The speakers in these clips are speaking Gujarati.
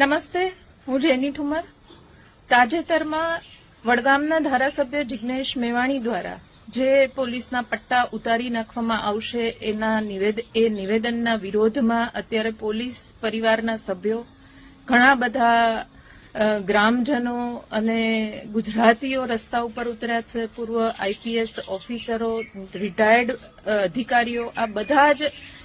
નમસ્તે, હું જેની ઠુમર. તાજેતરમાં વડગામના ધારાસભ્ય જિગ્નેશ મેવાણી દ્વારા જે પોલીસના પટ્ટા ઉતારી નાખવામાં આવશે એના એ નિવેદનના વિરોધમાં અત્યારે પોલીસ પરિવારના સભ્યો ઘણા બધા ગ્રામજનો અને ગુજરાતીઓ રસ્તા ઉપર ઉતર્યા છે. પૂર્વ આઈપીએસ ઓફિસરો, રિટાયર્ડ અધિકારીઓ, આ બધા જ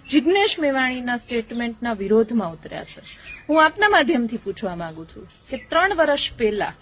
જિજ્ઞેશ મેવાણીના સ્ટેટમેન્ટના વિરોધમાં ઉતર્યા છે. હું આપના માધ્યમથી પૂછવા માંગુ છું કે ત્રણ વર્ષ પહેલા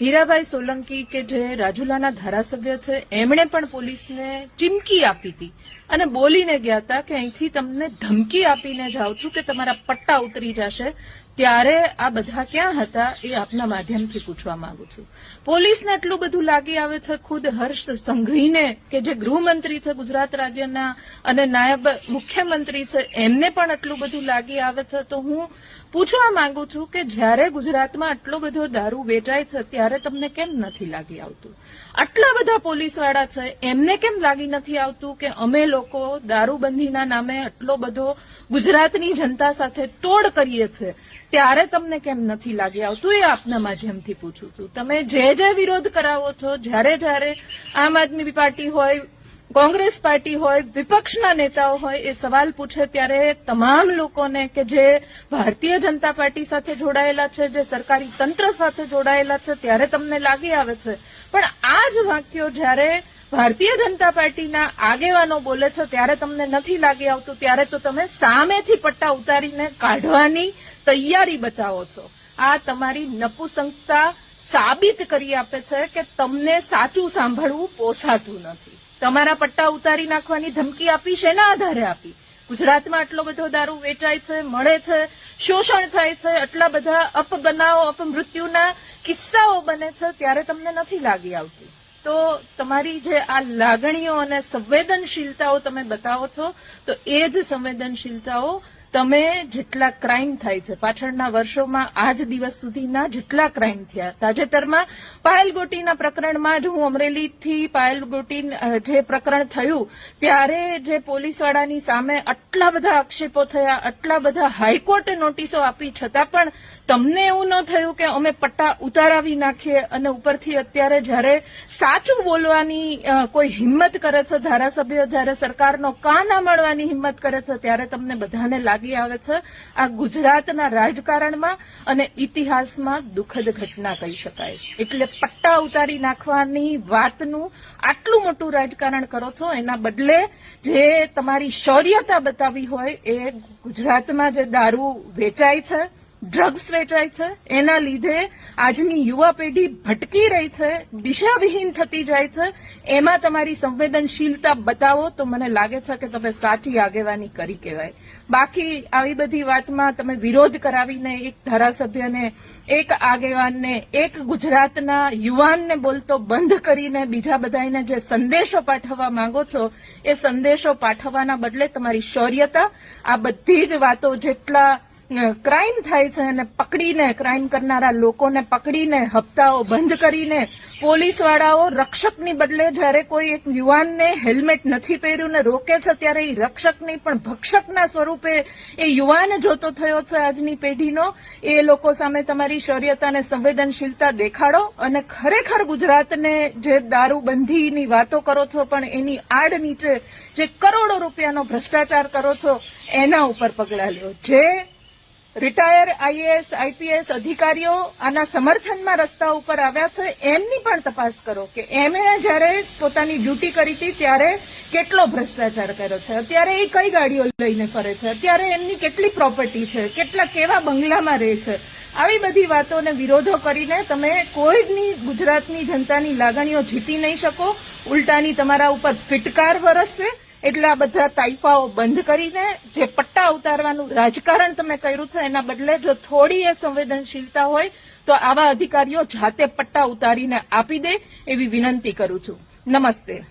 હીરાભાઈ સોલંકી કે જે રાજુલાના ધારાસભ્ય છે, એમણે પણ પોલીસને ચીમકી આપી હતી અને બોલીને ગયા હતા કે અહીંથી તમને ધમકી આપીને જાઉં છું કે તમારા પટ્ટા ઉતરી જશે. ત્યારે આ બધા ક્યાં હતા એ આપના માધ્યમથી પૂછવા માંગુ છું. પોલીસને આટલું બધું લાગી આવે છે, ખુદ હર્ષ સંઘવીને કે જે ગૃહમંત્રી છે ગુજરાત રાજ્યના અને નાયબ મુખ્યમંત્રી છે, એમને પણ એટલું બધું લાગી આવે છે. તો હું પૂછવા માંગુ છું કે જ્યારે ગુજરાતમાં આટલો બધો દારૂ વેચાય છે, ત્યારે તમને કેમ નથી લાગી આવતું? આટલા બધા પોલીસવાળા છે, એમને કેમ લાગી નથી આવતું કે અમે લોકો દારૂબંધીના નામે આટલો બધો ગુજરાતની જનતા સાથે તોડ કરીએ છીએ ત્યારે તમને કેમ નથી લાગી આવતું? એ આપના માધ્યમથી પૂછું છું. તમે જે જે વિરોધ કરાવો છો, જ્યારે જ્યારે આમ આદમી પાર્ટી હોય કોંગ્રેસ પાર્ટી હોય, વિપક્ષના નેતાઓ હોય, એ સવાલ પૂછે ત્યારે તમામ લોકોને કે જે ભારતીય જનતા પાર્ટી સાથે જોડાયેલા છે, જે સરકારી તંત્ર સાથે જોડાયેલા છે, ત્યારે તમને લાગી આવે છે. પણ આ જ વાક્યો જ્યારે ભારતીય જનતા પાર્ટીના આગેવાનો બોલે છે, ત્યારે તમને નથી લાગી આવતું. ત્યારે તો તમે સામેથી પટ્ટા ઉતારીને કાઢવાની તૈયારી બતાવો છો. આ તમારી નપુસંગતા સાબિત કરી આપે છે કે તમને સાચું સાંભળવું પોસાતું નથી. તમારા પટ્ટા ઉતારી નાખવાની ધમકી આપી શેના આધારે આપી? ગુજરાતમાં આટલો બધો દારૂ વેચાય છે, મળે છે, શોષણ થાય છે, આટલા બધા અપબનાવો અપમૃત્યુના કિસ્સાઓ બને છે, ત્યારે તમને નથી લાગી આવતી. તો તમારી જે આ લાગણીઓ અને સંવેદનશીલતાઓ તમે બતાવો છો, તો એ જ સંવેદનશીલતાઓ તમે જેટલા ક્રાઇમ થાય છે, પાછળના વર્ષોમાં આજ દિવસ સુધીના જેટલા ક્રાઇમ થયા. તાજેતરમાં પાયલ ગોટીના પ્રકરણમાં જ હું અમરેલીથી પાયલ ગોટી જે પ્રકરણ થયું, ત્યારે જે પોલીસવાળાની સામે આટલા બધા આક્ષેપો થયા, આટલા બધા હાઈકોર્ટે નોટિસો આપી, છતાં પણ તમને એવું ન થયું કે અમે પટ્ટા ઉતારાવી નાખીએ અને ઉપરથી અત્યારે જ્યારે સાચું બોલવાની કોઈ હિંમત કરે છે, ધારાસભ્યો જ્યારે સરકારનો કા ના મળવાની હિંમત કરે છે, ત્યારે તમને બધાને લાગી આવે છે. આ ગુજરાતના રાજકારણમાં અને ઇતિહાસમાં દુઃખદ ઘટના કહી શકાય. એટલે પટ્ટા ઉતારી નાખવાની વાતનું આટલું મોટું રાજકારણ કરો છો, એના બદલે જે તમારી શૌર્યતા બતાવી હોય એ ગુજરાતમાં જે દારૂ વેચાય છે ડ્રગ્સ વેચાય છે. એના લીધે આજની યુવા પેઢી ભટકી રહી છે, દિશાવિહીન થતી જાય છે. એમાં તમારી સંવેદનશીલતા બતાવો તો મને લાગે છે કે તમે સાચી આગેવાની કરી કહેવાય. બાકી આવી બધી વાતમાં તમે વિરોધ કરાવીને એક ધારાસભ્યને, એક આગેવાનને, એક ગુજરાતના યુવાનને બોલતો બંધ કરીને બીજા બધાને જે સંદેશો પાઠવવા માંગો છો, એ સંદેશો પાઠવવાના બદલે તમારી શૌર્યતા, આ બધી જ વાતો જેટલા ક્રાઇમ થાય છે અને પકડીને ક્રાઇમ કરનારા લોકોને પકડીને હપ્તાઓ બંધ કરીને પોલીસવાળાઓ રક્ષકની બદલે જ્યારે કોઈ એક યુવાનને હેલ્મેટ નથી પહેર્યું ને રોકે છે ત્યારે એ રક્ષકની પણ ભક્ષકના સ્વરૂપે એ યુવાન જોતો થયો છે આજની પેઢીનો. એ લોકો સામે તમારી શૌર્યતા અને સંવેદનશીલતા દેખાડો અને ખરેખર ગુજરાતને જે દારૂબંધીની વાતો કરો છો પણ એની આડ નીચે જે કરોડો રૂપિયાનો ભ્રષ્ટાચાર કરો છો, એના ઉપર પગલાં લો. જે રિટાયર આઈએએસ, આઈપીએસ અધિકારીઓ આના સમર્થનમાં રસ્તા ઉપર આવ્યા છે. એમની પણ તપાસ કરો કે એમણે જ્યારે પોતાની ડ્યુટી કરી હતી ત્યારે કેટલો ભ્રષ્ટાચાર કર્યો છે? અત્યારે એ કઈ ગાડીઓ લઈને ફરે છે? અત્યારે એમની કેટલી પ્રોપર્ટી છે? કેટલા, કેવા બંગલામાં રહે છે? આવી બધી વાતોને વિરોધો કરીને તમે કોઈની ગુજરાતની જનતાની લાગણીઓ જીતી નહીં શકો. ઉલટાની તમારા ઉપર ફિટકાર વરસશે. એટલે બધા તાઇફાઓ બંધ કરીને જે પટ્ટા ઉતારવાનું રાજકારણ તમે કર્યું છે, એના બદલે જો થોડી એ સંવેદનશીલતા હોય, તો આવા અધિકારીઓ જાતે પટ્ટા ઉતારીને આપી દે એવી વિનંતી કરું છું. નમસ્તે.